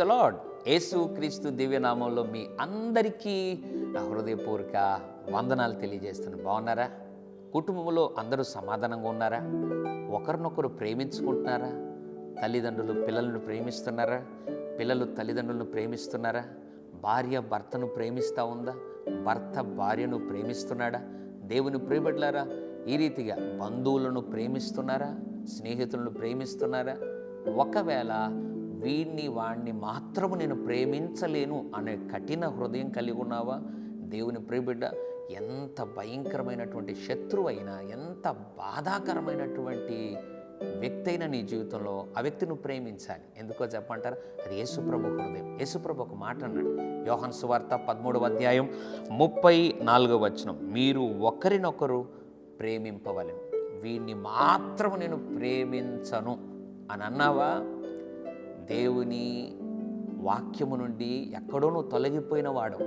The lord యేసు క్రీస్తు దివ్యనామంలో మీ అందరికీ నా హృదయపూర్వక వందనాలు తెలియజేస్తున్నాను బాగున్నారా? కుటుంబంలో అందరూ సమాధానంగా ఉన్నారా? ఒకరినొకరు ప్రేమించుకుంటున్నారా? తల్లిదండ్రులు పిల్లలను ప్రేమిస్తున్నారా? పిల్లలు తల్లిదండ్రులను ప్రేమిస్తున్నారా? భార్య భర్తను ప్రేమిస్తూ ఉందా? భర్త భార్యను ప్రేమిస్తున్నాడా? దేవుని ప్రియబడ్లారా ఈ రీతిగా బంధువులను ప్రేమిస్తున్నారా? స్నేహితులను ప్రేమిస్తున్నారా? ఒకవేళ వీడిని వాణ్ణి మాత్రము నేను ప్రేమించలేను అనే కఠిన హృదయం కలిగి ఉన్నావా? దేవుని ప్రియబిడ్డ ఎంత భయంకరమైనటువంటి శత్రువు అయినా ఎంత బాధాకరమైనటువంటి వ్యక్తి అయినా నీ జీవితంలో ఆ వ్యక్తిని ప్రేమించాలి. ఎందుకో చెప్పంటారు అది యేసుప్రభు హృదయం. యేసుప్రభు ఒక మాట అన్నాడు. యోహన్ సువార్త పదమూడవ అధ్యాయం ముప్పై నాలుగవ వచనం. మీరు ఒకరినొకరు ప్రేమింపవలను. వీడిని మాత్రము నేను ప్రేమించను. అని అన్నావా? దేవుని వాక్యము నుండి ఎక్కడో నువ్వు తొలగిపోయిన వాడు.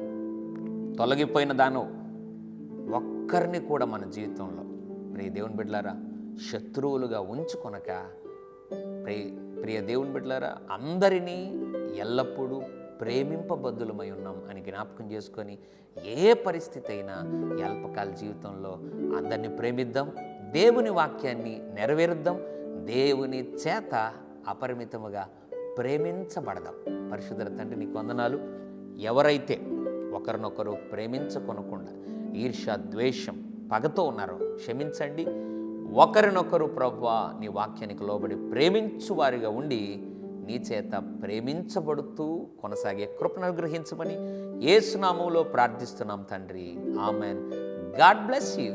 తొలగిపోయిన దాను ఒక్కరిని కూడా మన జీవితంలో ప్రియ దేవుని బిడ్డలారా శత్రువులుగా ఉంచుకొనక ప్రియ ప్రియ దేవుని బిడ్డలారా అందరినీ ఎల్లప్పుడూ ప్రేమింపబద్దులమై ఉన్నాం అని జ్ఞాపకం చేసుకొని ఏ పరిస్థితి అయినా అల్పకాల జీవితంలో అందరినీ ప్రేమిద్దాం దేవుని వాక్యాన్ని నెరవేరుద్దాం దేవుని చేత అపరిమితముగా ప్రేమించబడదాం. పరిశుద్ధుల తండ్రి నీకు వందనాలు. ఎవరైతే ఒకరినొకరు ప్రేమించకొనకుండా ఈర్ష ద్వేషం పగతో ఉన్నారో క్షమించండి. ఒకరినొకరు ప్రభు నీ వాక్యానికి లోబడి ప్రేమించు వారిగా ఉండి నీ చేత ప్రేమించబడుతూ కొనసాగే కృపను అనుగ్రహించమని ఏసునామంలో ప్రార్థిస్తున్నాం తండ్రి. ఆమెన్. God bless you.